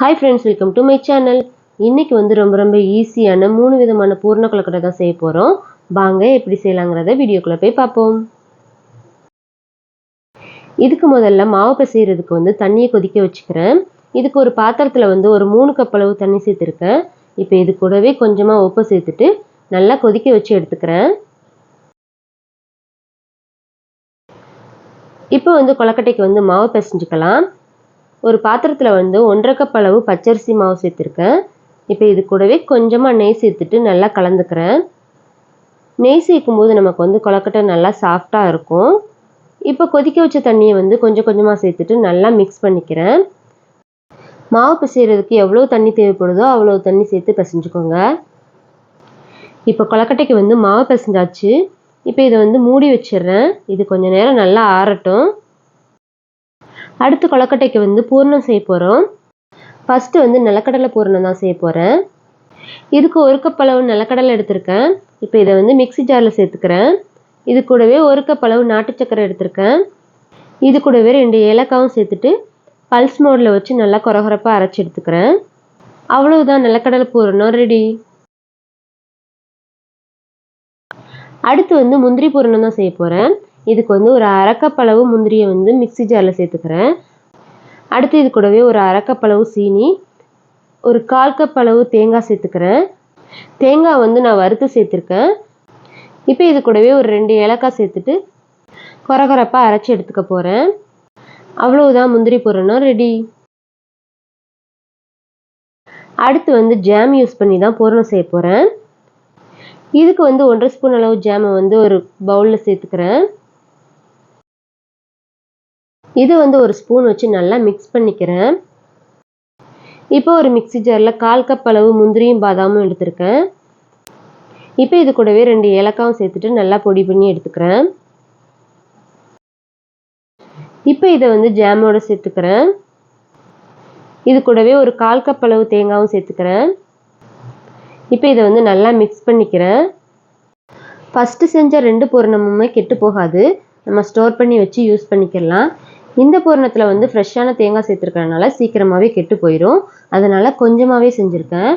Hi friends welcome to my channel இன்றைக்கி வந்து ரொம்ப ரொம்ப ஈஸியான மூணு விதமான பூர்ண கொலக்கட்டை தான் செய்ய போகிறோம் வாங்க எப்படி செய்யலாங்கிறத வீடியோக்குள்ளே போய் பார்ப்போம். இதுக்கு முதல்ல மாவு பிசைகிறதுக்கு வந்து தண்ணியை கொதிக்க வச்சுக்கிறேன். இதுக்கு ஒரு பாத்திரத்தில் வந்து ஒரு மூணு கப் அளவு தண்ணி சேர்த்துருக்கேன். இப்போ இது கூடவே கொஞ்சமாக உப்பு சேர்த்துட்டு நல்லா கொதிக்க வச்சு எடுத்துக்கிறேன். இப்போ வந்து கொலக்கட்டைக்கு வந்து மாவு பிசைஞ்சுக்கலாம். ஒரு பாத்திரத்தில் வந்து ஒன்றரை கப் அளவு பச்சரிசி மாவு சேர்த்துருக்கேன். இப்போ இது கூடவே கொஞ்சமாக நெய் சேர்த்துட்டு நல்லா கலந்துக்கிறேன். நெய் சேர்க்கும் போது நமக்கு வந்து கொலக்கட்டை நல்லா சாஃப்டாக இருக்கும். இப்போ கொதிக்க வச்ச தண்ணியை வந்து கொஞ்சம் கொஞ்சமாக சேர்த்துட்டு நல்லா மிக்ஸ் பண்ணிக்கிறேன். மாவு பிசைகிறதுக்கு எவ்வளோ தண்ணி தேவைப்படுதோ அவ்வளோ தண்ணி சேர்த்து பிசைஞ்சுக்கோங்க. இப்போ கொலக்கட்டைக்கு வந்து மாவு பிசைஞ்சாச்சு. இப்போ இதை வந்து மூடி வச்சிடுறேன். இது கொஞ்சம் நேரம் நல்லா ஆறட்டும். அடுத்து கொலக்கட்டைக்கு வந்து பூர்ணம் செய்ய போகிறோம் ஃபஸ்ட்டு வந்து நிலக்கடலை பூர்ணம் தான் செய்ய போகிறேன் இதுக்கு ஒரு கப் அளவு நிலக்கடலை எடுத்திருக்கேன். இப்போ இதை வந்து மிக்சி ஜாரில் சேர்த்துக்கிறேன். இது கூடவே ஒரு கப் அளவு நாட்டு சக்கரை எடுத்திருக்கேன். இது கூடவே ரெண்டு ஏலக்காவும் சேர்த்துட்டு பல்ஸ் மோடில் வச்சு நல்லா குறகுறப்பாக அரைச்சி எடுத்துக்கிறேன். அவ்வளவுதான் நிலக்கடலை பூரணம் ரெடி அடுத்து வந்து முந்திரி பூரணம் தான் செய்ய போகிறேன் இதுக்கு வந்து ஒரு அரைக்கப்பளவு முந்திரியை வந்து மிக்சி ஜாரில் சேர்த்துக்கிறேன். அடுத்து இது கூடவே ஒரு அரைக்கப்பளவு சீனி ஒரு கால் கப் அளவு தேங்காய் சேர்த்துக்கிறேன். தேங்காய் வந்து நான் வறுத்து சேர்த்துருக்கேன். இப்போ இது கூடவே ஒரு ரெண்டு ஏலக்காய் சேர்த்துட்டு கொரகொரப்பாக அரைச்சி எடுத்துக்க போகிறேன் அவ்வளவுதான் முந்திரி பொருள்னா ரெடி அடுத்து வந்து ஜாம் யூஸ் பண்ணி தான் பூரணம் செய்ய போகிறேன் இதுக்கு வந்து ஒன்றரை ஸ்பூன் அளவு ஜாமை வந்து ஒரு பவுலில் சேர்த்துக்கிறேன். இது வந்து ஒரு ஸ்பூன் வச்சு நல்லா மிக்ஸ் பண்ணிக்கிறேன். இப்போ ஒரு மிக்சி ஜாரில் கால் கப் அளவு முந்திரியும் பாதாமும் எடுத்திருக்கேன். இப்போ இது கூடவே ரெண்டு ஏலக்காவும் சேர்த்துட்டு நல்லா பொடி பண்ணி எடுத்துக்கிறேன். இப்போ இதை வந்து ஜாமோட சேர்த்துக்கிறேன். இது கூடவே ஒரு கால் கப் அளவு தேங்காவும் சேர்த்துக்கிறேன். இப்போ இதை வந்து நல்லா மிக்ஸ் பண்ணிக்கிறேன். ஃபஸ்ட்டு செஞ்ச ரெண்டு பூரணமுமே கெட்டு போகாது. நம்ம ஸ்டோர் பண்ணி வச்சு யூஸ் பண்ணிக்கலாம். இந்த பூரணத்தில் வந்து ஃப்ரெஷ்ஷான தேங்காய் சேர்த்துருக்கறனால சீக்கிரமாகவே கெட்டு போயிடும் அதனால் கொஞ்சமாகவே செஞ்சுருக்கேன்.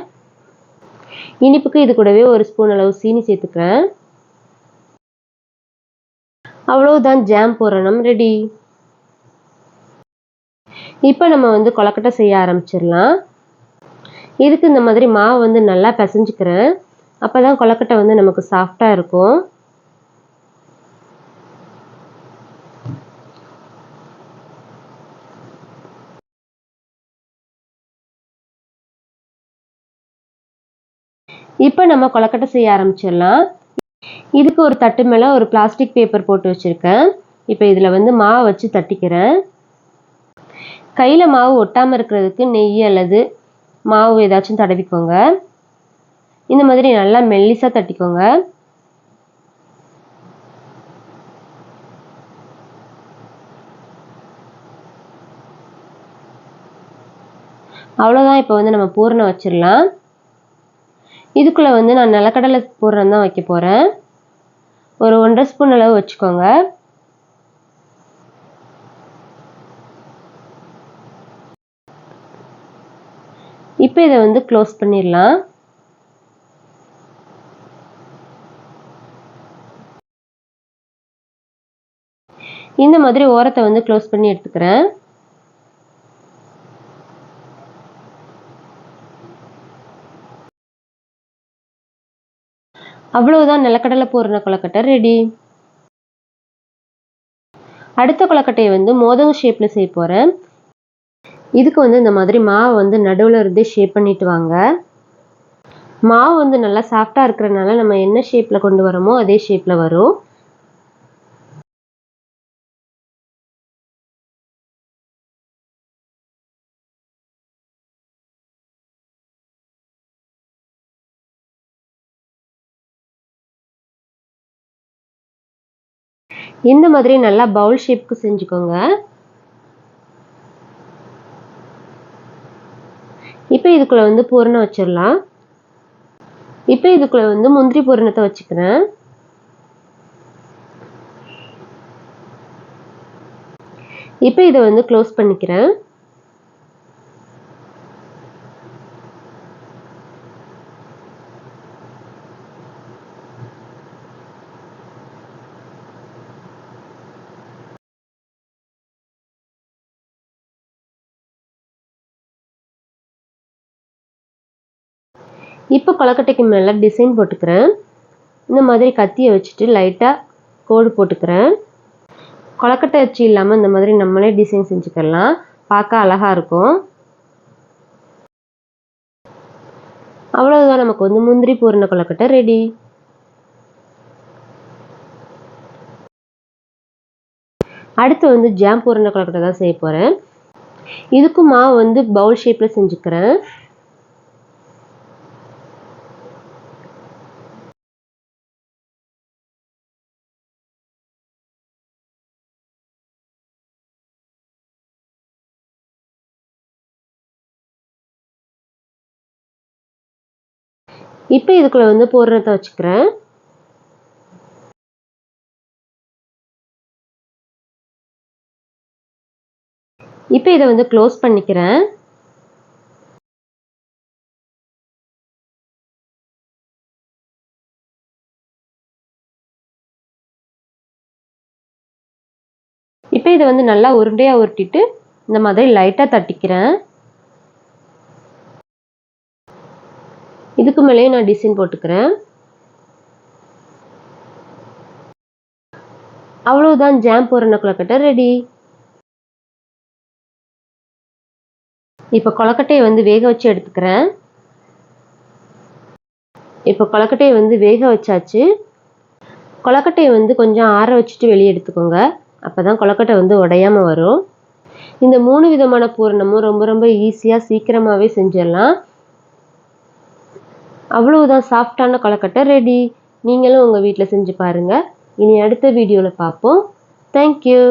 இனிப்புக்கு இது கூடவே ஒரு ஸ்பூன் அளவு சீனி சேர்த்துக்கிறேன். அவ்வளவுதான் ஜாம் பூரணம் ரெடி இப்போ நம்ம வந்து கொலக்கட்டை செய்ய ஆரம்பிச்சிடலாம். இதுக்கு இந்த மாதிரி மாவு வந்து நல்லா பிசைஞ்சுக்கிறேன். அப்போ தான் கொலக்கட்டை வந்து நமக்கு சாஃப்டாக இருக்கும். இப்போ நம்ம கொலக்கட்டை செய்ய ஆரம்பிச்சிடலாம். இதுக்கு ஒரு தட்டு மேலே ஒரு பிளாஸ்டிக் பேப்பர் போட்டு வச்சுருக்கேன். இப்போ இதில் வந்து மாவை வச்சு தட்டிக்கிறேன். கையில் மாவு ஒட்டாமல் இருக்கிறதுக்கு நெய் அல்லது மாவு ஏதாச்சும் தடவிக்கோங்க. இந்த மாதிரி நல்லா மெல்லிசாக தட்டிக்கோங்க. அவ்வளோதான் இப்போ வந்து நம்ம பூரணம் வச்சிடலாம். இதுக்குள்ளே வந்து நான் நிலக்கடலை பூரணம் தான் வைக்க போகிறேன் ஒரு ஒன்றரை ஸ்பூன் அளவு வச்சுக்கோங்க. இப்போ இதை வந்து க்ளோஸ் பண்ணிடலாம். இந்த மாதிரி ஓரத்தை வந்து க்ளோஸ் பண்ணி எடுத்துக்கிறேன். அவ்வளவுதான் நிலக்கடலை பூரண கொலக்கட்டை ரெடி அடுத்த கொலக்கட்டையை வந்து மோதகம் ஷேப்பில் செய்ய போகிறேன் இதுக்கு வந்து இந்த மாதிரி மாவை வந்து நடுவில் இருந்தே ஷேப் பண்ணிட்டு வாங்க. மாவு வந்து நல்லா சாஃப்டாக இருக்கிறனால நம்ம என்ன ஷேப்பில் கொண்டு வரோமோ அதே ஷேப்பில் வரும். இந்த மாதிரி நல்லா பவுல் ஷேப்க்கு செஞ்சுக்கோங்க. இப்போ இதுக்குள்ளே வந்து பூரணம் வச்சிடலாம். இப்போ இதுக்குள்ளே வந்து முந்திரி பூரணத்தை வச்சுக்கிறேன். இப்போ இதை வந்து க்ளோஸ் பண்ணிக்கிறேன். இப்போ கொலக்கட்டைக்கு மேலே டிசைன் போட்டுக்கிறேன். இந்த மாதிரி கத்தியை வச்சுட்டு லைட்டாக கோடு போட்டுக்கிறேன். கொலக்கட்டை வச்சு இல்லாமல் இந்த மாதிரி நம்மளே டிசைன் செஞ்சுக்கலாம். பார்க்க அழகாக இருக்கும். அவ்வளவுதான் நமக்கு வந்து முந்திரி பூரண கொலக்கட்டை ரெடி அடுத்து வந்து ஜாம் பூரண கொலக்கட்டை தான் செய்ய போகிறேன் இதுக்கும் மாவு வந்து பவுல் ஷேப்பில் செஞ்சுக்கிறேன். இப்போ இதுக்குள்ளே வந்து பூரணத்தை வச்சுக்கிறேன். இப்போ இதை வந்து க்ளோஸ் பண்ணிக்கிறேன். இப்போ இதை வந்து நல்லா உருண்டையாக உருட்டிட்டு இந்த மாதிரி லைட்டாக தட்டிக்கிறேன். இதுக்கு மேலேயும் நான் டிசைன் போட்டுக்கிறேன். அவ்வளவுதான் ஜாம் போடுற கொலக்கட்டை ரெடி இப்போ கொலக்கட்டையை வந்து வேக வச்சு எடுத்துக்கிறேன். இப்போ கொலக்கட்டையை வந்து வேக வச்சாச்சு. கொலக்கட்டையை வந்து கொஞ்சம் ஆற வச்சுட்டு வெளியே எடுத்துக்கோங்க. அப்போ தான் கொலக்கட்டை வந்து உடையாமல் வரும். இந்த மூணு விதமான பூரணமும் ரொம்ப ரொம்ப ஈஸியாக சீக்கிரமாகவே செஞ்சிடலாம். அவ்வளவுதான் சாஃப்டான கொலக்கட்டை ரெடி நீங்களும் உங்கள் வீட்டில் செஞ்சு பாருங்கள் இனி அடுத்த வீடியோவில் பார்ப்போம் தேங்க்யூ